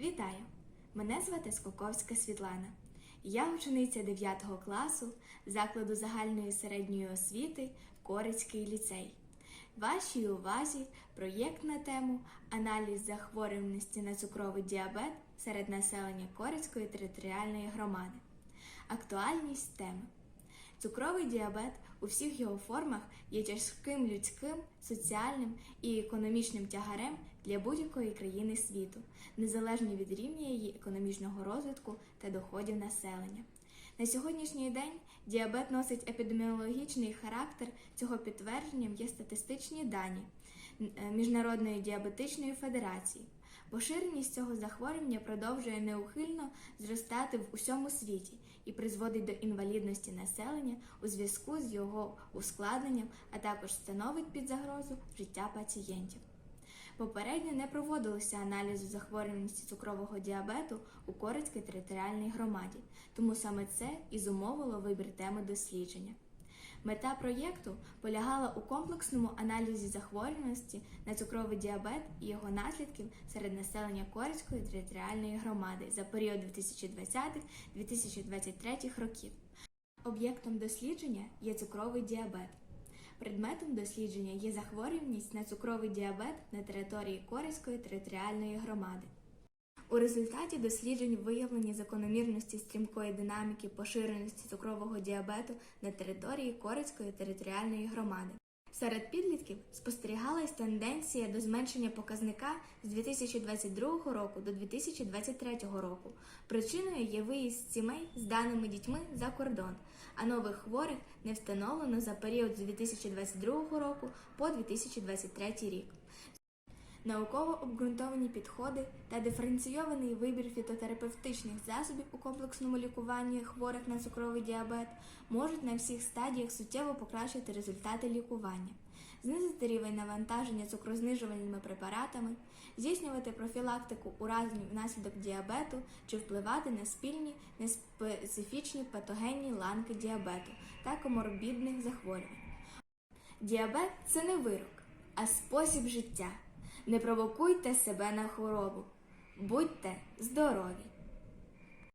Вітаю! Мене звати Скоковська Світлана. Я учениця 9 класу закладу загальної середньої освіти Корицький ліцей. Вашій увазі проєкт на тему Аналіз захворюваності на цукровий діабет серед населення Корицької територіальної громади. Актуальність теми. Цукровий діабет у всіх його формах є тяжким людським, соціальним і економічним тягарем для будь-якої країни світу, незалежно від рівня її економічного розвитку та доходів населення. На сьогоднішній день діабет носить епідеміологічний характер. Цього підтвердженням є статистичні дані е, Міжнародної діабетичної федерації. Поширеність цього захворювання продовжує неухильно зростати в усьому світі і призводить до інвалідності населення у зв'язку з його ускладненням, а також становить під загрозу життя пацієнтів. Попередньо не проводилося аналізу захворюваності цукрового діабету у Корицькій територіальній громаді, тому саме це і зумовило вибір теми дослідження. Мета проєкту полягала у комплексному аналізі захворюваності на цукровий діабет і його наслідків серед населення Корицької територіальної громади за період 2020-2023 років. Об'єктом дослідження є цукровий діабет. Предметом дослідження є захворюваність на цукровий діабет на території Корицької територіальної громади. У результаті досліджень виявлені закономірності стрімкої динаміки поширеності цукрового діабету на території Корицької територіальної громади. Серед підлітків спостерігалась тенденція до зменшення показника з 2022 року до 2023 року. Причиною є виїзд сімей з даними дітьми за кордон, а нових хворих не встановлено за період з 2022 року по 2023 рік. Науково обґрунтовані підходи та диференційований вибір фітотерапевтичних засобів у комплексному лікуванні хворих на цукровий діабет можуть на всіх стадіях суттєво покращити результати лікування, знизити рівень навантаження цукрознижувальними препаратами, здійснювати профілактику уражень внаслідок діабету чи впливати на спільні неспецифічні патогенні ланки діабету та коморбідних захворювань. Діабет це не вирок, а спосіб життя. Не провокуйте себе на хворобу. Будьте здорові!